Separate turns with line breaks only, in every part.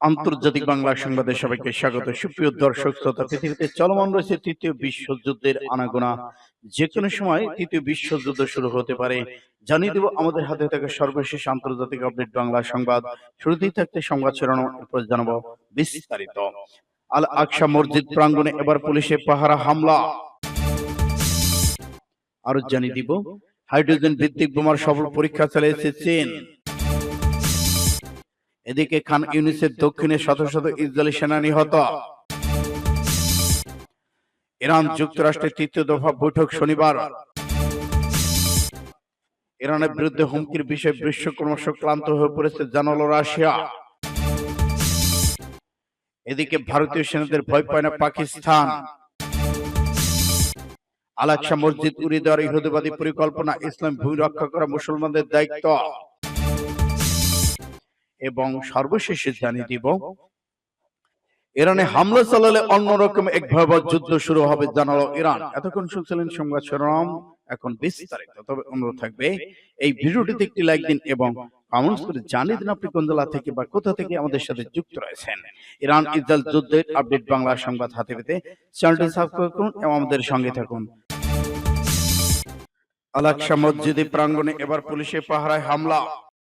আন্তর্জাতিক বাংলা সংবাদে সবাইকে স্বাগত। সুপ্রিয় দর্শক শ্রোতা পৃথিবীতে চলমান রয়েছে তৃতীয় বিশ্বযুদ্ধের আনাগোনা। যে কোনো সময় তৃতীয় বিশ্বযুদ্ধ শুরু হতে পারে। জানিয়ে দেব আমাদের হাতে থাকা সর্বশেষ আন্তর্জাতিক আপডেট বাংলা সংবাদ। শুরুতেই থাকতে সংবাদ শিরোনাম এরপর জানাব বিস্তারিত। আল আকসা মসজিদ প্রাঙ্গণে এবার পুলিশে পাহারা হামলা। আরও জানিয়ে দিব হাইড্রোজেন ভিত্তিক বোমার সফল পরীক্ষা চালিয়েছে চীন। এদিকে খান ইউনিসের দক্ষিণে শত শত ইসরায়েলি সেনা নিহত ইরান যুক্তরাষ্ট্রের তৃতীয় দফা বৈঠক শনিবার। ইরানের বিরুদ্ধে হুমকির বিষয়ে বিশ্ব ক্রমশ ক্লান্ত হয়ে পড়েছে জানালো রাশিয়া। এদিকে ভারতীয় সেনাদের ভয় পায় না পাকিস্তান। আলাকসা মসজিদ উড়িয়ে দেওয়ার ইহুদিবাদী পরিকল্পনা ইসলাম ভূমি রক্ষা করা মুসলমানদের দায়িত্ব। এবং সর্বশেষে জানিয়ে দিব ইরানে হামলা চালালে অন্যরকম এক ভয়াবহ যুদ্ধ শুরু হবে জানালো ইরান। এতক্ষণ শুনছিলেন সংবাদ শিরোনাম। এখন বিস্তারিত। তবে অনুরোধ থাকবে এই ভিডিওটিতে একটি লাইক দিন এবং কমেন্টস করে জানিয়ে দিন আপনি কোন জেলা থেকে বা কোথা থেকে আমাদের সাথে যুক্ত রয়েছেন। ইরান ইসরায়েল যুদ্ধের আপডেট বাংলা সংবাদ হাতে পেতে চ্যানেলটি সাবস্ক্রাইব করুন এবং আমাদের সঙ্গে থাকুন। আলাকসা মসজিদে প্রাঙ্গণে এবার পুলিশের পাহারায় হামলা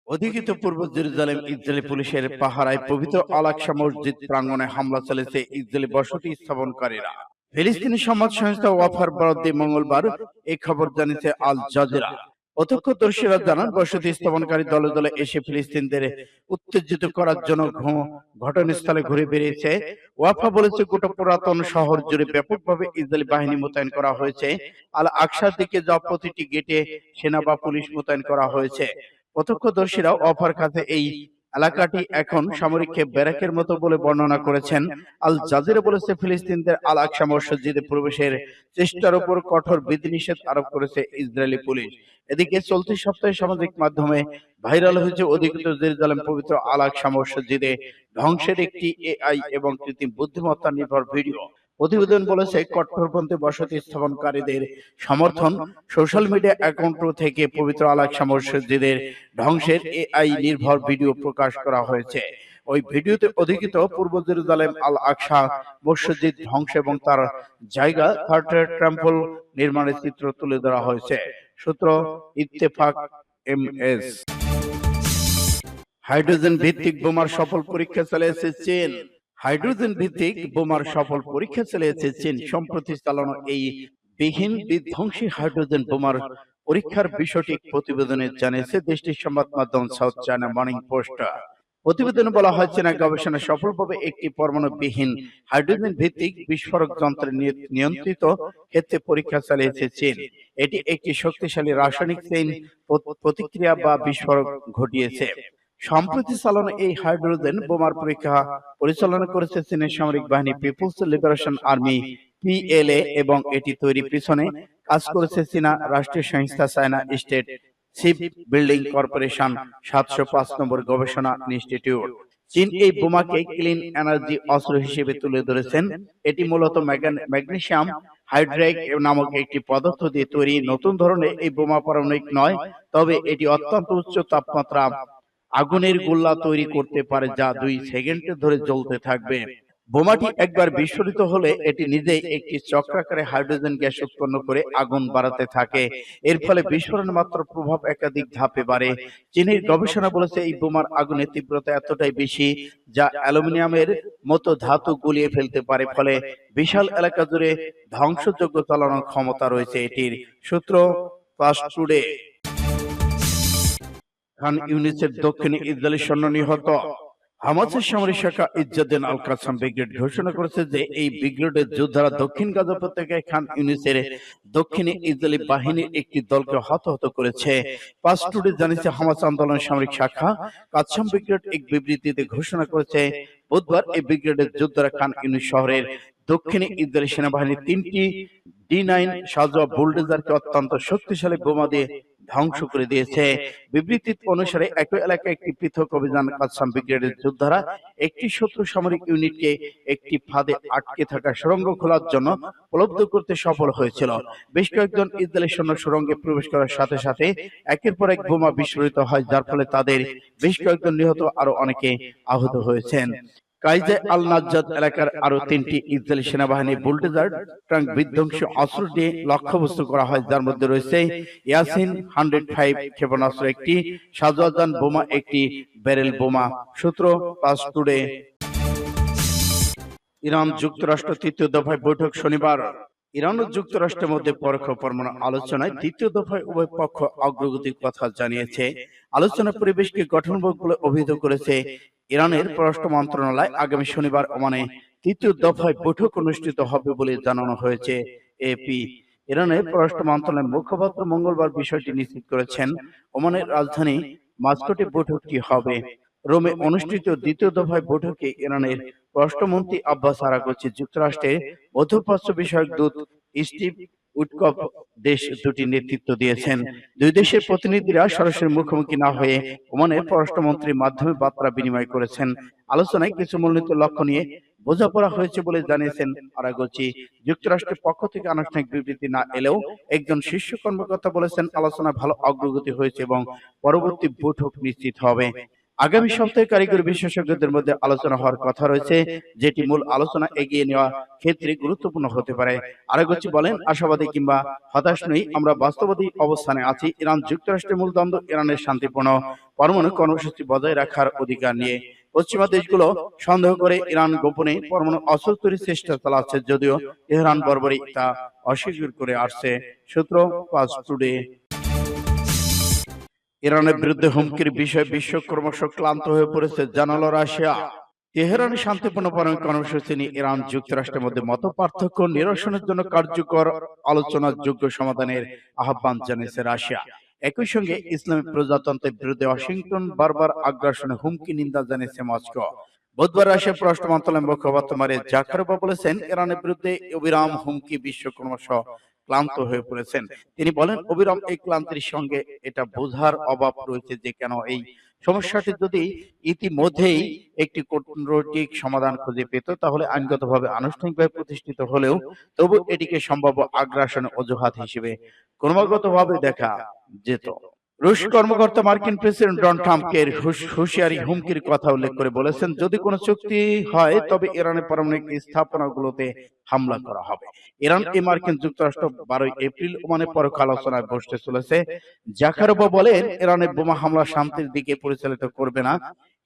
অধিকৃত পূর্ব জেরুজালেম ইসরায়েলি পুলিশের পাহারায় পবিত্র আলাকসা মসজিদ প্রাঙ্গণে হামলা চালিয়েছে ইসরায়েলি বসতি স্থাপনকারীরা। ফিলিস্তিনি সমাজ সংস্থা ওয়াফার বরাদ্দে মঙ্গলবার এই খবর জানিয়েছে আল জাজিরা। প্রত্যক্ষদর্শীরা জানান বসতি স্থাপনকারী দলে দলে এসে ফিলিস্তিনদের উত্তেজিত করার জন্য ঘটনাস্থলে ঘুরে বেরিয়েছে ওয়াফা বলেছে গোটা পুরাতন শহর জুড়ে ব্যাপকভাবে ইসরায়েলি বাহিনী মোতায়েন করা হয়েছে। আল আকসার দিকে যাওয়া প্রতিটি গেটে সেনা বা পুলিশ মোতায়েন করা হয়েছে প্রত্যক্ষদর্শীরা অফার কাছে এই এলাকাটি এখন সামরিক ব্যারাকের মতো বলে বর্ণনা করেছেন। আল জাজিরা বলেছে, ফিলিস্তিনদের আল আকসা মসজিদে প্রবেশের চেষ্টার উপর কঠোর বিধিনিষেধ আরোপ করেছে ইসরায়েলি পুলিশ। এদিকে চলতি সপ্তাহে সামাজিক মাধ্যমে ভাইরাল হয়েছে অধিকৃত জেরুজালেম পবিত্র আল আকসা মসজিদে ধ্বংসের একটি এআই এবং কৃত্রিম বুদ্ধিমত্তা নির্ভর ভিডিও। প্রতিবেদন বলেছে কট্টরপন্থী বসতি স্থাপনকারীদের সমর্থন সোশ্যাল মিডিয়া অ্যাকাউন্ট থেকে পবিত্র আলাকসা মসজিদের ধ্বংসের এআই নির্ভর ভিডিও প্রকাশ করা হয়েছে। ওই ভিডিওতে অধিকৃত পূর্ব জেরুজালেম আল আকসা মসজিদ ধ্বংস এবং তার জায়গা থার্ড টেম্পল নির্মাণের চিত্র তুলে ধরা হয়েছে। সূত্র ইত্তেফাক এম এস হাইড্রোজেন ভিত্তিক বোমার সফল পরীক্ষা চালিয়েছে চীন। হাইড্রোজেন ভিত্তিক বোমার সফল পরীক্ষা চালিয়েছে চীন। সম্প্রতি চালানো এই বিহীন বিধ্বংসী হাইড্রোজেন বোমার পরীক্ষার বিষয়টি প্রতিবেদনে জানিয়েছে দেশটির সংবাদ মাধ্যম সাউথ চায়না মর্নিং পোস্ট প্রতিবেদনে বলা হয়েছে না গবেষণা সফলভাবে একটি পরমাণু বিহীন হাইড্রোজেন ভিত্তিক বিস্ফোরক যন্ত্রের নিয়ন্ত্রিত ক্ষেত্রে পরীক্ষা চালিয়েছে চীন। এটি একটি শক্তিশালী রাসায়নিক চেইন প্রতিক্রিয়া বা বিস্ফোরক ঘটিয়েছে। সম্প্রতি চালানো এই হাইড্রোজেন বোমার পরীক্ষা পরিচালনা করেছে চীনের সামরিক বাহিনী পিপুলস লিবারেশন আর্মি পিএলএ এবং এটি তৈরি পিছনে কাজ করেছে চীনা রাষ্ট্রীয় সংস্থা China state ship building corporation সাতশো পাঁচ নম্বর গবেষণা ইনস্টিটিউট। চীন এই বোমাকে ক্লিন এনার্জি অস্ত্র হিসেবে তুলে ধরেছেন। এটি মূলত ম্যাগনেশিয়াম হাইড্রাইড নামক একটি পদার্থ দিয়ে তৈরি নতুন ধরনের এই বোমা পারমাণবিক নয়। তবে এটি অত্যন্ত উচ্চ তাপমাত্রা আগুনের গোল্লা তৈরি করতে পারে যা দুই সেকেন্ড ধরে জ্বলতে থাকবে। বোমাটি একবার বিস্ফোরিত হলে এটি নিজেই একটি চক্রাকারে হাইড্রোজেন গ্যাস উৎপন্ন করে আগুন বাড়াতে থাকে। এর ফলে বিস্ফোরণ মাত্র প্রভাব একাধিক ধাপে বাড়ে। চীনের গবেষণা বলেছে এই বোমার আগুনের তীব্রতা এতটাই বেশি যা অ্যালুমিনিয়ামের মতো ধাতু গুলিয়ে ফেলতে পারে। ফলে বিশাল এলাকা জুড়ে ধ্বংসযোগ্য চালানোর ক্ষমতা রয়েছে। এটির সূত্র ফাস্ট টুডে খান ইউনিসের দক্ষিণে ইসরায়েলি সৈন্য নিহত। হামাসের সামরিক শাখা ইজ্জাদ্দিন আল কাসাম ব্রিগেড ঘোষণা করেছে যে এই ব্রিগেডের যোদ্ধারা দক্ষিণ গাজা উপত্যকায় খান ইউনিসের দক্ষিণে ইসরায়েলি বাহিনীর একটি দলকে হতাহত করেছে। পাঁচ টুডে জানিয়েছে হামাস আন্দোলন সামরিক শাখা কাসাম ব্রিগেড এক বিবৃতিতে ঘোষণা করেছে বুধবার এই ব্রিগেডের যোদ্ধারা খান ইউনিস শহরের দক্ষিণে ইসরায়েলি সেনাবাহিনীর তিনটি ডি নাইন সাজোয়া বুলডোজারকে অত্যন্ত শক্তিশালী বোমা দিয়ে ধ্বংস করে দিয়েছে। বিবৃতি অনুসারে একই এলাকায় একটি পৃথক অভিযান কাসাম ব্রিগেডের যোদ্ধারা একটি শত্রু সামরিক ইউনিটকে একটি ফাঁদে আটকে থাকা সুড়ঙ্গ খোলার জন্য উপলব্ধ করতে সফল হয়েছিল। বেশ কয়েকজন ইসরায়েলি সৈন্য সুড়ঙ্গে প্রবেশ করার সাথে সাথে একের পর এক বোমা বিস্ফোরিত হয় যার ফলে তাদের বেশ কয়েকজন নিহত আরও অনেকে আহত হয়েছেন। কাইজে আল নাজ্জাদ এলাকার আরও তিনটি ইসরায়েলি সেনাবাহিনী বুলডোজার ট্রাঙ্ক বিধ্বংসী অস্ত্র দিয়ে লক্ষ্যবস্তু করা হয়। যার মধ্যে রয়েছে ইয়াসিন হান্ড্রেড ফাইভ ক্ষেপণাস্ত্র একটি সাজওয়াজান বোমা একটি ব্যারেল বোমা। সূত্র পাস টুডে। ইরান যুক্তরাষ্ট্র তৃতীয় দফায় বৈঠক শনিবার। ইরান ও যুক্তরাষ্ট্রের মধ্যে পরোক্ষ পরমাণু আলোচনায় দ্বিতীয় দফায় উভয় পক্ষ অগ্রগতির কথা জানিয়েছে। আলোচনা পরিবেশকে গঠনমূলক বলে অভিহিত করেছে ইরানের পররাষ্ট্র মন্ত্রণালয় আগামী শনিবার ওমানে তৃতীয় দফায় বৈঠক অনুষ্ঠিত হবে বলে জানানো হয়েছে এপি ইরানের পররাষ্ট্র মন্ত্রণালয়ের মুখপাত্র মঙ্গলবার বিষয়টি নিশ্চিত করেছেন ওমানের রাজধানী মাস্কটে বৈঠকটি হবে। রোমে অনুষ্ঠিত দ্বিতীয় দফায় বৈঠকে ইরানের পররাষ্ট্রমন্ত্রী আব্বাস আরাগচি যুক্তরাষ্ট্রের মধ্যপ্রাচ্য বিষয়ক দূত স্টিভ উডকপ দেশ দুটি নেতৃত্ব দিয়েছেন। দুই দেশের প্রতিনিধিরা সরাসরি মুখোমুখি না হয়ে ওমানের পররাষ্ট্রমন্ত্রীর মাধ্যমে বার্তা বিনিময় করেছেন। আলোচনায় কিছু মূলনীত লক্ষ্য নিয়ে বোঝাপড়া হয়েছে বলে জানিয়েছেন আরাগচি। যুক্তরাষ্ট্রের পক্ষ থেকে আনুষ্ঠানিক বিবৃতি না এলেও একজন শীর্ষ কর্মকর্তা বলেছেন আলোচনা ভালো অগ্রগতি হয়েছে এবং পরবর্তী বৈঠক নিশ্চিত হবে। আগামী সপ্তাহে কারিগরি বিশেষজ্ঞদের মধ্যে আলোচনা হওয়ার কথা রয়েছে যেটি মূল আলোচনা এগিয়ে নেওয়া ক্ষেত্রে গুরুত্বপূর্ণ হতে পারে। আরাগচি বলেন আশাবাদী কিংবা হতাশ নই আমরা বাস্তববাদী অবস্থানে আছি ইরান যুক্তরাষ্ট্রের মূল দ্বন্দ্ব ইরানের শান্তিপূর্ণ পরমাণু কর্মসূচি বজায় রাখার অধিকার নিয়ে পশ্চিমা দেশগুলো সন্দেহ করে ইরান গোপনে পরমাণু অস্ত্র তৈরির চেষ্টা চালাচ্ছে যদিও তেহরান বরাবরই তা অস্বীকার করে আসছে। সূত্র পাঁচ টুডে ইরানের বিরুদ্ধে হুমকির বিষয়ে বিশ্ব ক্রমশ ক্লান্ত হয়ে পড়েছে। জানালো রাশিয়া। তেহরানে শান্তিপূর্ণ পরমাণু কর্মসূচি নিয়ে ইরান যুক্তরাষ্ট্রের মধ্যে মত পার্থক্য নিরসনের জন্য কার্যকর আলোচনার যোগ্য সমাধানের আহ্বান জানিয়েছে রাশিয়া। একই সঙ্গে ইসলামী প্রজাতন্ত্রের বিরুদ্ধে ওয়াশিংটন বারবার আগ্রাসনে হুমকি নিন্দা জানিয়েছে মস্কো। বুধবার রাশিয়া পররাষ্ট্র মন্ত্রণালয়ের মুখপাত্র মারে জাকারোবা বলেছেন ইরানের বিরুদ্ধে অবিরাম হুমকি বিশ্ব ক্রমশ ক্লান্ত হয়ে পড়েছেন। তিনি বলেন অবিরাম এই ক্লান্তির সঙ্গে এটা বোঝার অভাব রয়েছে যে কেন এই সমস্যাটি যদি ইতিমধ্যেই একটি কূটনৈতিক সমাধান খুঁজে পেত তাহলে আইনগতভাবে আনুষ্ঠানিকভাবে প্রতিষ্ঠিত হলেও তবু এটিকে সম্ভাব্য আগ্রাসন অজুহাত হিসেবে ক্রমাগতভাবে দেখা যেত। রুশ কর্মকর্তা মার্কিন প্রেসিডেন্ট ডোনাল্ড ট্রাম্পকে হুশ- হুঁশিয়ারি হুমকির কথা উল্লেখ করে বলেছেন যদি কোনো চুক্তি হয় তবে ইরানের পারমাণবিক স্থাপনাগুলোতে হামলা করা হবে। ইরান এ মার্কিন যুক্তরাষ্ট্র বারোই এপ্রিল ওমানে পরোক্ষ আলোচনায় বসতে চলেছে। জাকারোবা বলেন ইরানের বোমা হামলা শান্তির দিকে পরিচালিত করবে না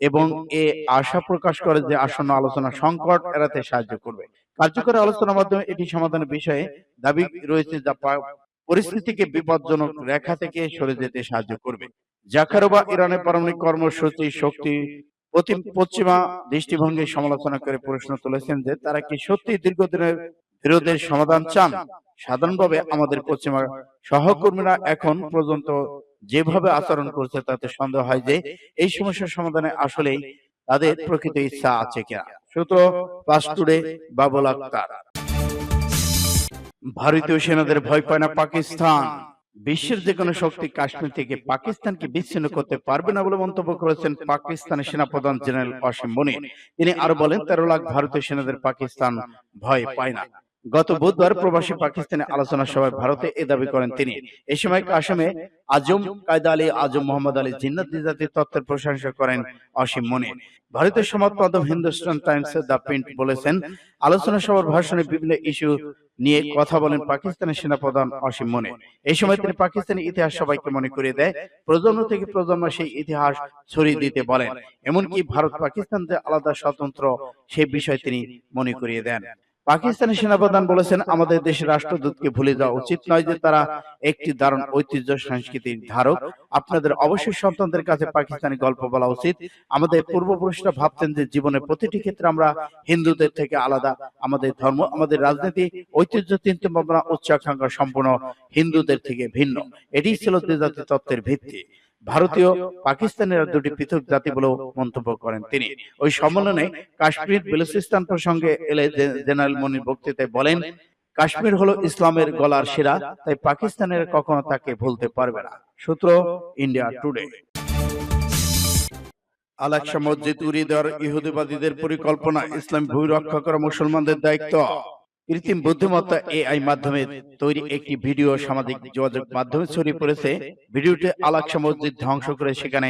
এবং এ আশা প্রকাশ করে যে আসন্ন আলোচনা সংকট এড়াতে সাহায্য করবে। কার্যকর আলোচনার মাধ্যমে এটি সমাধানের বিষয়ে দাবি রয়েছে যা পরিস্থিতিকে বিপজ্জনক রেখা থেকে সরে যেতে সাহায্য করবে। জাকারোবা ইরানের পারমাণবিক কর্মসূচি শক্তি পশ্চিমা দৃষ্টিভঙ্গির সমালোচনা করে প্রশ্ন তুলেছেন যে তারা কি সত্যি দীর্ঘদিনের বিরোধের সমাধান চান? সাধারণভাবে আমাদের পশ্চিমা সহকর্মীরা এখন পর্যন্ত যেভাবে আচরণ করছে তাতে সন্দেহ হয় যে এই সমস্যার সমাধানে আসলেই তাদের প্রকৃত ইচ্ছা আছে কিনা? সূত্র পাস টুডে বাবুল আক্তার। ভারতীয় সেনাদের ভয় পায় না পাকিস্তান। বিশ্বের যে কোনো শক্তি কাশ্মীর থেকে পাকিস্তানকে বিচ্ছিন্ন করতে পারবে না বলে মন্তব্য করেছেন পাকিস্তানের সেনাপ্রধান জেনারেল অসীম মনির তিনি আরও বলেন তেরো লাখ ভারতীয় সেনাদের পাকিস্তান ভয় পায় না। গত বুধবার প্রবাসী পাকিস্তানে আলোচনা সভায় ভারতে এ দাবি করেন তিনি। এই সময় কাশমে আজম কায়দা আলী আজম মোহাম্মদ আলী জিন্নাত জাতির তত্ত্বের প্রশংসা করেন অসীম মনির ভারতের সমাজ মাধ্যম হিন্দুস্তান টাইমস দ্য প্রিন্ট বলেছেন আলোচনা সভার ভাষণে বিভিন্ন ইস্যু নিয়ে কথা বলেন পাকিস্তানের সেনাপ্রধান অসীম মনে। এই সময় তিনি পাকিস্তানের ইতিহাস সবাইকে মনে করিয়ে দেয়। প্রজন্ম থেকে প্রজন্ম সেই ইতিহাস ছড়িয়ে দিতে বলেন। এমনকি ভারত পাকিস্তান যে আলাদা স্বতন্ত্র সেই বিষয় তিনি মনে করিয়ে দেন। পাকিস্তানের সেনাপ্রধান বলেছেন আমাদের দেশের রাষ্ট্রদূতকে ভুলে যাওয়া উচিত নয় যে তারা একটি দারুণ ঐতিহ্য সংস্কৃতির ধারক। আপনাদের অবশ্যই সন্তানদের কাছে পাকিস্তানি গল্প বলা উচিত। আমাদের পূর্বপুরুষরা ভাবতেন যে জীবনের প্রতিটি ক্ষেত্রে আমরা হিন্দুদের থেকে আলাদা। আমাদের ধর্ম আমাদের রাজনীতি ঐতিহ্য চিন্তা ভাবনা উচ্চাকাঙ্ক্ষা সম্পূর্ণ হিন্দুদের থেকে ভিন্ন। এটি ছিল দ্বিজাতি তত্ত্বের ভিত্তি। ভারতীয় পাকিস্তানের দুটি পৃথক জাতি বলেও মন্তব্য করেন তিনি। ওই সম্মেলনে কাশ্মীর বেলুচিস্তান প্রসঙ্গে এলে জেনারেল মনির বক্তৃতায় বলেন কাশ্মীর হলো ইসলামের গলার সেরা তাই পাকিস্তানের কখনো তাকে ভুলতে পারবে না। সূত্র ইন্ডিয়া টুডে। আলাকসা মসজিদ উড়িয়ে দেওয়ার ইহুদিবাদীদের পরিকল্পনা ইসলাম ভূমি রক্ষা করা মুসলমানদের দায়িত্ব। কৃত্রিম বুদ্ধিমত্তা এআই মাধ্যমে তৈরি একটি ভিডিও সামাজিক যোগাযোগ মাধ্যমে ছড়িয়ে পড়েছে। ভিডিওটি আলাকসা মসজিদ ধ্বংস করে সেখানে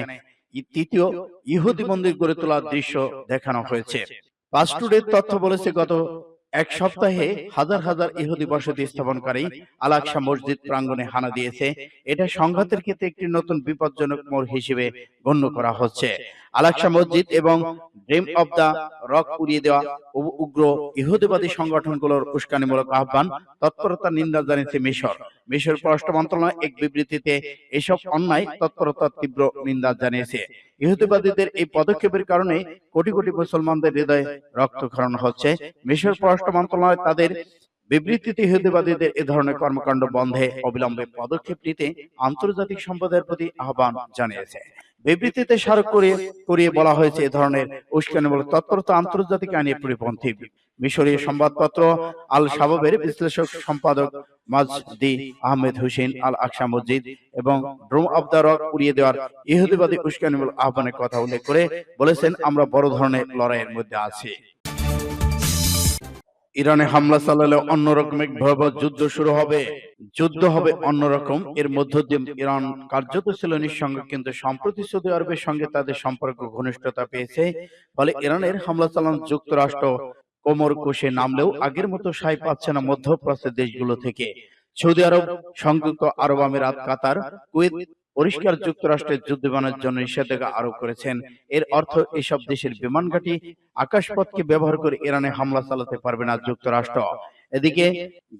তৃতীয় ইহুদি মন্দির গড়ে তোলার দৃশ্য দেখানো হয়েছে। পাস্টুডের তথ্য বলেছে, গত এক সপ্তাহে হাজার হাজার ইহুদি বসতি স্থাপনকারী আলাকসা মসজিদ প্রাঙ্গণে হানা দিয়েছে। এটা সংঘাতের ক্ষেত্রে একটি নতুন বিপজ্জনক মোড় হিসেবে গণ্য করা হচ্ছে। আলাকসা মসজিদ এবং ড্রিম অব দা রক উড়িয়ে দেওয়া উগ্র ইহুদিবাদী সংগঠনগুলোর উস্কানিমূলক আহ্বান। তৎপরতার নিন্দা জানিয়েছে মিশর। মিশর। পররাষ্ট্র মন্ত্রণালয় এক বিবৃতিতে এসব অন্যায় তৎপরতার তীব্র নিন্দা জানিয়েছে। ইহুদিবাদীদের এই পদক্ষেপের কারণে কোটি কোটি মুসলমানদের হৃদয়ে রক্তক্ষরণ হচ্ছে। মিশর পররাষ্ট্র মন্ত্রণালয় তাদের বিবৃতিতে ইহুদিবাদীদের এ ধরনের কর্মকাণ্ড বন্ধে অবিলম্বে পদক্ষেপ নিতে আন্তর্জাতিক সম্প্রদায়ের প্রতি আহ্বান জানিয়েছে। বিবৃতিতে স্মারক করে করিয়ে বলা হয়েছে এ ধরনের উস্কানিমূলক তৎপরতা আন্তর্জাতিক আইনের পরিপন্থী। মিশরীয় সংবাদপত্র আল সাবের বিশ্লেষক সম্পাদক মাজদি আহমেদ হুসেন আল আকসা মসজিদ এবং ড্রোম অব দ্য রক উড়িয়ে দেওয়ার ইহুদিবাদী উস্কানিমূলক আহ্বানের কথা উল্লেখ করে বলেছেন, আমরা বড় ধরনের লড়াইয়ের মধ্যে আছি। ইরানে হামলা চালালে অন্যরকম এক ভয়াবহ যুদ্ধ শুরু হবে। যুদ্ধ হবে অন্যরকম। এর মধ্য দিয়ে ইরান কার্যত ছিল নিঃসঙ্গ, কিন্তু সম্প্রতি সৌদি আরবের সঙ্গে তাদের সম্পর্ক ঘনিষ্ঠতা পেয়েছে। ফলে ইরানের হামলা চালানো যুক্তরাষ্ট্র কোমর কোষে নামলেও আগের মতো সাই পাচ্ছে না মধ্যপ্রাচ্যের দেশগুলো থেকে। সৌদি আরব, সংযুক্ত আরব আমিরাত, কাতার, কুয়েত পরিষ্কার যুক্তরাষ্ট্রের যুদ্ধ বিমানের জন্য নিষেধাজ্ঞা আরোপ করেছেন। এর অর্থ এসব দেশের বিমান ঘাঁটি আকাশপথকে ব্যবহার করে ইরানে হামলা চালাতে পারবে না যুক্তরাষ্ট্র। এদিকে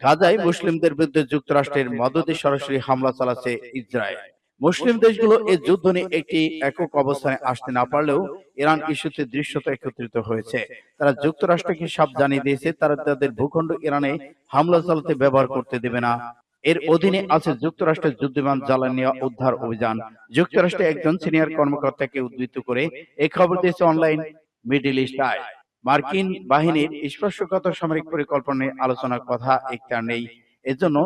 গাজায় মুসলিমদের বিরুদ্ধে যুক্তরাষ্ট্রের মদদে সরাসরি হামলা চালাচ্ছে ইসরায়েল। মুসলিম দেশগুলো এই যুদ্ধ নিয়ে একটি একক অবস্থানে আসতে না পারলেও ইরান ইস্যুতে দৃশ্যত একত্রিত হয়েছে। তারা যুক্তরাষ্ট্রকে সাপ জানিয়ে দিয়েছে তারা তাদের ভূখণ্ড ইরানে হামলা চালাতে ব্যবহার করতে দেবে না এর অধীনে আছে যুক্তরাষ্ট্রের যুদ্ধবিমান জ্বালানি উদ্ধার অভিযান। যুক্তরাষ্ট্রে একজন সিনিয়র কর্মকর্তাকে উদ্ধৃত করে এই খবর দিয়েছে অনলাইন মিডিল ইস্ট আই মার্কিন বাহিনীর স্পর্শকাতর সামরিক পরিকল্পনা নিয়ে আলোচনার কথা একটা নেই। এজন্য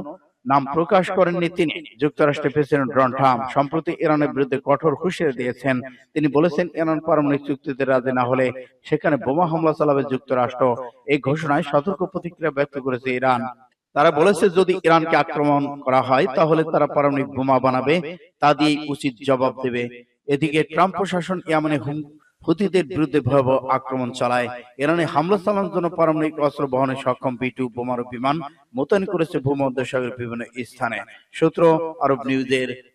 নাম প্রকাশ করেননি তিনি। যুক্তরাষ্ট্রের প্রেসিডেন্ট ডোনাল্ড ট্রাম্প সম্প্রতি ইরানের বিরুদ্ধে কঠোর হুঁশিয়ারি দিয়েছেন। তিনি বলেছেন ইরান পারমাণবিক চুক্তিতে রাজি না হলে সেখানে বোমা হামলা চালাবে যুক্তরাষ্ট্র এই ঘোষণায় সতর্ক প্রতিক্রিয়া ব্যক্ত করেছে ইরান তারা বলেছে যদি ইরানকে আক্রমণ করা হয় তাহলে তারা পারমাণবিক বোমা বানাবে তা দিয়ে উচিত জবাব দেবে। এদিকে ট্রাম্প প্রশাসন ইয়ামানে হুতিদের বিরুদ্ধে ভয়াবহ আক্রমণ চালায়। ইরানে হামলা চালানোর জন্য পারমাণবিক অস্ত্র বহনে সক্ষম বিটু বোমারু বিমান মোতায়েন করেছে ভূমধ্যসাগরের বিভিন্ন স্থানে। সূত্র আরব নিউজের